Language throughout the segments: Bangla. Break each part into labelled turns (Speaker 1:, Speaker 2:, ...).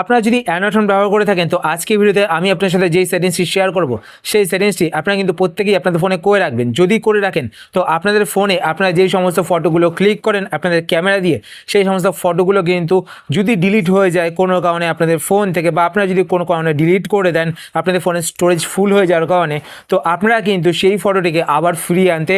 Speaker 1: আপনারা যদি অ্যান্ড্রয়েড ব্যবহার করে থাকেন, তো আজকে ভিডিওতে আমি আপনার সাথে যেই সেটিংসটি শেয়ার করব, সেই সেটিংসটি আপনারা কিন্তু প্রত্যেকেই আপনাদের ফোনে করে রাখবেন। যদি করে রাখেন, তো আপনাদের ফোনে আপনারা যেই সমস্ত ফটোগুলো ক্লিক করেন আপনাদের ক্যামেরা দিয়ে, সেই সমস্ত ফটোগুলো কিন্তু যদি ডিলিট হয়ে যায় কোনো কারণে আপনাদের ফোন থেকে বা আপনারা যদি কোনো কারণে ডিলিট করে দেন, আপনাদের ফোনের স্টোরেজ ফুল হয়ে যাওয়ার কারণে, তো আপনারা কিন্তু সেই ফটোটিকে আবার ফিরিয়ে আনতে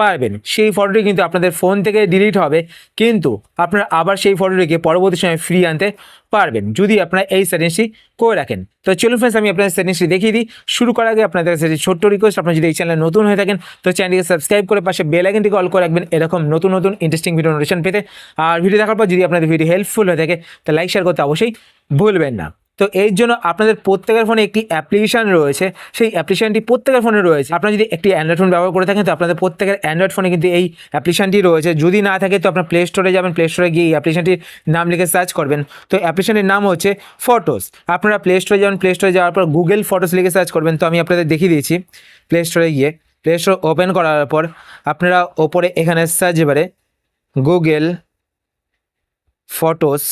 Speaker 1: পারবেন। সেই ফটোটি কিন্তু আপনাদের ফোন থেকে ডিলিট হবে, কিন্তু আপনারা আবার সেই ফটোটিকে পরবর্তী সময় ফিরিয়ে আনতে পারবেন। যদি আপনারা এই সেটিংসটি করে রাখেন। তো চলুন ফ্রেন্ডস আমি আপনাদের সেটিংসটি দেখিয়ে দিই। শুরু করার আগে আপনাদের কাছে একটি ছোট্ট রিকোয়েস্ট আপনারা যদি এই চ্যানেলে নতুন হয়ে থাকেন, তো চ্যানেলটিকে সাবস্ক্রাইব করে পাশে বেল আইকনটিকে অল করে রাখবেন। এরকম নতুন নতুন ইন্টারেস্টিং ভিডিও নোটিফিকেশন পেতে। আর ভিডিও দেখার পর যদি আপনাদের ভিডিও হেল্পফুল হয়ে থাকে, তো লাইক শেয়ার করতে অবশ্যই ভুলবেন না। তো এর জন্য আপনাদের প্রত্যেকের ফোনে একটি অ্যাপ্লিকেশান রয়েছে। সেই অ্যাপ্লিকেশানটি প্রত্যেকের ফোনে রয়েছে। আপনারা যদি একটি অ্যান্ড্রয়েড ফোন ব্যবহার করে থাকেন, তো আপনাদের প্রত্যেকের অ্যান্ড্রয়েড ফোনে কিন্তু এই অ্যাপ্লিকেশনটি রয়েছে। যদি না থাকে, তো আপনার প্লে স্টোরে যাবেন। প্লে স্টোরে গিয়ে এই অ্যাপ্লিকেশনটির নাম লিখে সার্চ করবেন। তো অ্যাপ্লিকেশনের নাম হচ্ছে ফটোস আপনারা প্লে স্টোরে যাবেন। প্লে স্টোরে যাওয়ার পর গুগল ফটোস লিখে সার্চ করবেন। তো আমি আপনাদের দেখিয়ে দিয়েছি প্লে স্টোরে গিয়ে। প্লে স্টোর ওপেন করার পর আপনারা ওপরে এখানে সার্চ বারে গুগল ফটোস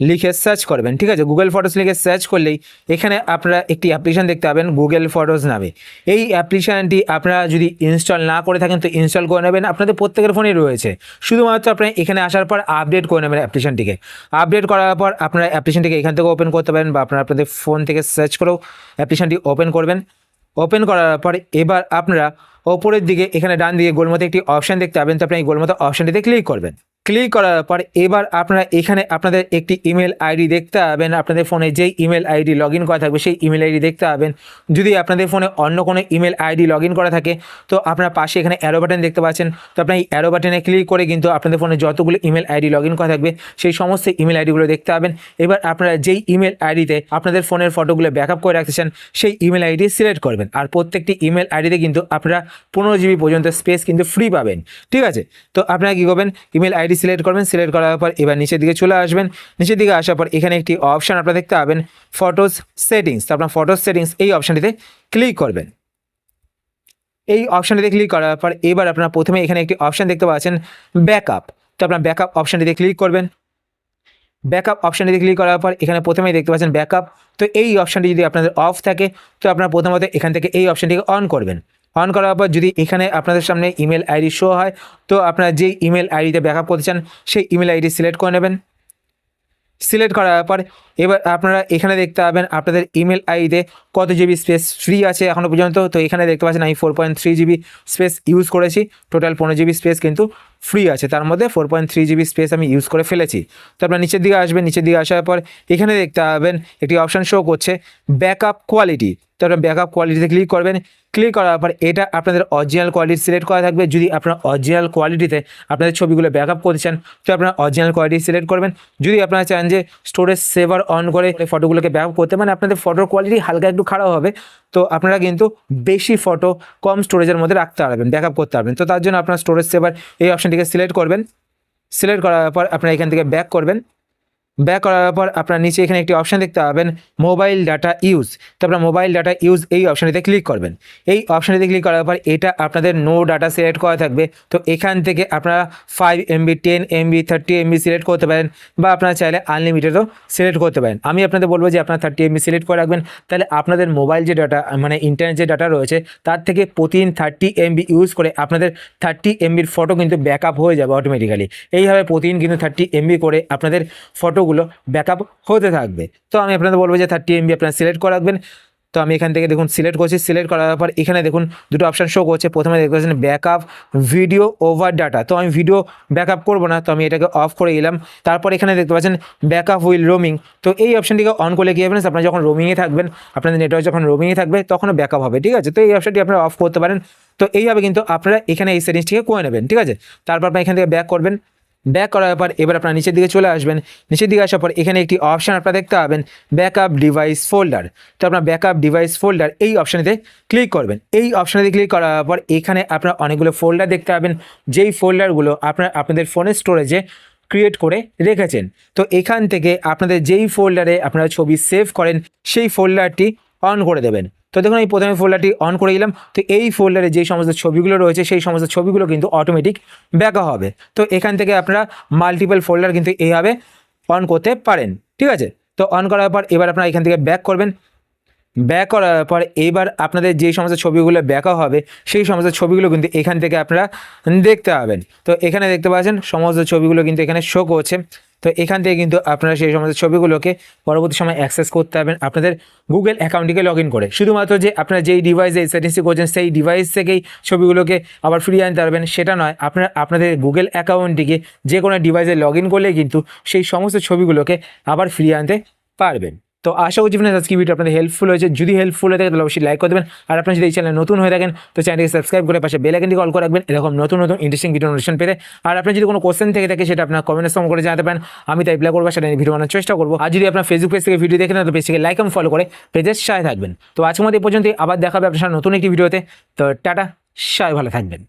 Speaker 1: লিখে সার্চ করবেন, ঠিক আছে? গুগল ফটোস লিখে সার্চ করলেই এখানে আপনারা একটি অ্যাপ্লিকেশন দেখতে পাবেন গুগল ফটোস নামে। এই অ্যাপ্লিকেশনটি আপনারা যদি ইনস্টল না করে থাকেন, তো ইনস্টল করে নেবেন। আপনাদের প্রত্যেকের ফোনেই রয়েছে। শুধুমাত্র আপনারা এখানে আসার পর আপডেট করে নেবেন অ্যাপ্লিকেশনটিকে আপডেট করার পর আপনারা অ্যাপ্লিকেশনটিকে এখান থেকে ওপেন করতে পারেন বা আপনারা আপনাদের ফোন থেকে সার্চ করেও অ্যাপ্লিকেশনটি ওপেন করবেন। ওপেন করার পর এবার আপনারা ওপরের দিকে, এখানে ডান দিকে গোলমতো একটি অপশান দেখতে পাবেন। তো আপনি এই গোলমতো অপশানটিতে ক্লিক করবেন। ক্লিক করার পর এবার আপনারা এখানে আপনাদের একটি ইমেল আইডি দেখতে পাবেন আপনাদের ফোনে যেই ইমেল আইডি লগ ইন করা থাকবে সেই ইমেল আইডি দেখতে পাবেন যদি আপনাদের ফোনে অন্য কোনো ইমেল আইডি লগ ইন করা থাকে তো আপনার পাশে এখানে অ্যারো বাটন দেখতে পাচ্ছেন তো আপনার এই অ্যারো বাটনে ক্লিক করে কিন্তু আপনাদের ফোনে যতগুলো ইমেল আইডি লগ ইন করা থাকবে সেই সমস্ত ইমেল আইডিগুলো দেখতে পাবেন এবার আপনারা যেই ইমেল আইডিতে আপনাদের ফোনের ফটোগুলো ব্যাকআপ করে রাখতে চান সেই ইমেল আইডি সিলেক্ট করবেন আর প্রত্যেকটি ইমেল আইডিতে কিন্তু আপনারা পনেরো জিবি পর্যন্ত স্পেস কিন্তু ফ্রি পাবেন ঠিক আছে তো আপনারা কী করবেন ইমেল আইডি সিলেক্ট করবেন সিলেক্ট করার পর এবার নিচের দিকে চলে আসবেন। নিচের দিকে আসার পর এখানে একটি অপশান আপনারা দেখতে পাবেন ফটোস সেটিংস তো আপনার ফটোস সেটিংস এই অপশানটিতে ক্লিক করবেন। এই অপশানটিতে ক্লিক করার পর এবার আপনারা প্রথমে এখানে একটি অপশান দেখতে পাচ্ছেন ব্যাকআপ তো আপনার ব্যাকআপ অপশানটিতে ক্লিক করবেন। ব্যাকআপ অপশানটিতে ক্লিক করার পর এখানে প্রথমেই দেখতে পাচ্ছেন ব্যাকআপ তো এই অপশানটি যদি আপনাদের অফ থাকে, তো আপনারা প্রথমত এখান থেকে এই অপশানটিকে অন করবেন। অন করার পর যদি এখানে আপনাদের সামনে ইমেল আইডি শো হয়, তো আপনারা যে ইমেল আইডিতে ব্যাকআপ করতে চান, সেই ইমেল আইডি সিলেক্ট করে নেবেন। সিলেক্ট করার পর, এবার আপনারা এখানে দেখতে পাবেন আপনাদের ইমেল আইডিতে কত জিবি স্পেস ফ্রি আছে এখনও পর্যন্ত। তো এখানে দেখতে পাচ্ছেন আমি four point three GB space use করেছি টোটাল পনেরো জিবি স্পেস কিন্তু ফ্রি আছে। তার মধ্যে four point three GB space আমি ইউজ করে ফেলেছি। তো আপনার নিচের দিকে আসবেন, নিচের দিকে আসার পর এখানে দেখতে পাবেন একটি অপশান শো করছে ব্যাকআপ কোয়ালিটি তো আপনার ব্যাকআপ কোয়ালিটিতে ক্লিক করবেন। ক্লিক করার পর এটা আপনাদের অরিজিনাল কোয়ালিটি সিলেক্ট করা থাকবে। যদি আপনার অরিজিনাল কোয়ালিটিতে আপনাদের ছবিগুলো ব্যাকআপ করতে চান, তো আপনার অরিজিনাল কোয়ালিটি সিলেক্ট করবেন। যদি আপনারা চান যে স্টোরেজ সেভার অন করে ফটোগুলোকে ব্যাকআপ করতে মানে আপনাদের ফটোর কোয়ালিটি হালকা একটু খারাপ হবে তো আপনারা কিন্তু বেশি ফটো কম স্টোরেজের মধ্যে রাখতে পারবেন ব্যাকআপ করতে পারবেন। তো তার জন্য আপনার স্টোরেজ সেভার এই অপশানটিকে সিলেক্ট করবেন। সিলেক্ট করার পর আপনারা এখান থেকে ব্যাক করবেন। ব্যাক করার পর আপনার নিচে এখানে একটি অপশান দেখতে পাবেন মোবাইল ডাটা ইউজ তো আপনার মোবাইল ডাটা ইউজ এই অপশানটিতে ক্লিক করবেন। এই অপশানটিতে ক্লিক করার পর এটা আপনাদের নো ডাটা সিলেক্ট করা থাকবে। তো এখান থেকে আপনারা five MB ten MB thirty MB select করতে পারেন বা আপনারা চাইলে আনলিমিটেডও সিলেক্ট করতে পারেন। আমি আপনাদের বলব যে আপনারা থার্টি এমবি সিলেক্ট করে রাখবেন। তাহলে আপনাদের মোবাইল যে ডাটা মানে ইন্টারনেট যে ডাটা রয়েছে, তার থেকে প্রতিদিন থার্টি এমবি ইউজ করে আপনাদের থার্টি এমবির ফটো কিন্তু ব্যাকআপ হয়ে যাবে অটোমেটিক্যালি এইভাবে প্রতিদিন কিন্তু থার্টি এমবি করে আপনাদের ফটোগুলো ব্যাকআপ হতে থাকবে। তো আমি আপনাদের বলব যে থার্টি এমবি আপনারা সিলেক্ট করে রাখবেন। তো আমি এখান থেকে দেখুন সিলেক্ট করছি। সিলেক্ট করার পর এখানে দেখুন দুটো অপশান শো করছে। প্রথমে দেখতে পাচ্ছেন ব্যাকআপ ভিডিও ওভার ডাটা তো আমি ভিডিও ব্যাকআপ করব না, তো আমি এটাকে অফ করে দিলাম। তারপর এখানে দেখতে পাচ্ছেন ব্যাকআপ উইল রোমিং তো এই অপশানটিকে অন করলে কী হবে না, আপনারা যখন রোমিংয়ে থাকবেন, আপনাদের নেটওয়ার্ক যখন রোমিংয়ে থাকবে, তখনও ব্যাকআপ হবে, ঠিক আছে? তো এই অপশানটি আপনারা অফ করতে পারেন। তো এইভাবে কিন্তু আপনারা এখানে এই সেটিংসটিকে করে নেবেন, ঠিক আছে? তারপর আপনার এখান থেকে ব্যাক করবেন। ব্যাক করার পর এবার আপনার নিচের দিকে চলে আসবেন। নিচের দিকে আসার পর এখানে একটি অপশান আপনারা দেখতে পাবেন ব্যাকআপ ডিভাইস ফোল্ডার তো আপনার ব্যাকআপ ডিভাইস ফোল্ডার এই অপশানেতে ক্লিক করবেন। এই অপশানেতে ক্লিক করার পর এখানে আপনারা অনেকগুলো ফোল্ডার দেখতে পাবেন। যেই ফোল্ডারগুলো আপনার আপনাদের ফোনের স্টোরেজে ক্রিয়েট করে রেখেছেন। তো এখান থেকে আপনাদের যেই ফোল্ডারে আপনারা ছবি সেভ করেন, সেই ফোল্ডারটি অন করে দেবেন। তো দেখুন, এই প্রথমে ফোল্ডারটি অন করে দিলাম। তো এই ফোল্ডারে যে সমস্ত ছবিগুলো রয়েছে, সেই সমস্ত ছবিগুলো কিন্তু অটোমেটিক ব্যাকা হবে। তো এখান থেকে আপনারা মাল্টিপল ফোল্ডার কিন্তু এইভাবে অন করতে পারেন। ঠিক আছে? তো অন করার পর এবার আপনারা এখান থেকে ব্যাক করবেন। ব্যাক করার পর এইবার আপনাদের যে সমস্ত ছবিগুলো ব্যাকও হবে, সেই সমস্ত ছবিগুলো কিন্তু এখান থেকে আপনারা দেখতে পাবেন। তো এখানে দেখতে পাচ্ছেন, সমস্ত ছবিগুলো কিন্তু এখানে শো করছে। তো এখান থেকে কিন্তু আপনারা সেই সমস্ত ছবিগুলোকে পরবর্তী সময় অ্যাক্সেস করতে পারবেন আপনাদের গুগল অ্যাকাউন্টটিকে লগ ইন করে। শুধুমাত্র যে আপনারা যেই ডিভাইসে এসএটিসি করছেন, সেই ডিভাইস থেকেই ছবিগুলোকে আবার ফিরিয়ে আনতে পারবেন। সেটা নয়, আপনারা আপনাদের গুগল অ্যাকাউন্টটিকে যে কোনো ডিভাইসে লগ ইন করলে কিন্তু সেই সমস্ত ছবিগুলোকে আবার ফিরিয়ে আনতে পারবেন। তো আশা করছি ফ্রেন্ডস আজকে ভিডিও আপনাদের হেল্পফুল হয়েছে। যদি হেল্পফুল হয়ে থাকে, তাহলে অবশ্যই লাইক করে দেবেন। আর আপনার যদি এই চ্যানেল নতুন হয়ে থাকেন, তো চ্যানেলকে সাবস্ক্রাইব করে পাশে বেল আইকনটি কল করে রাখবেন। এরকম নতুন নতুন ইন্টারেস্টিং ভিডিও নোটিফিকেশন পেতে। আর আপনার যদি কোনো কোশ্চেন থেকে থাকে, সেটা আপনার কমেন্টের সময় করে জানাতে পারেন। আমি তাই রিপ্লাই করব, সেটা ভিডিও বানানোর চেষ্টা করব। আর যদি আপনার ফেসবুক পেজ থেকে ভিডিও দেখেন তো পেজকে লাইক এবং ফলো করে পেজের সাথে থাকবেন। তো আজকের মধ্যে পর্যন্ত আবার দেখাবে আপনার নতুন একটি ভিডিওতে তো টাটা, সবাই ভালো থাকবেন।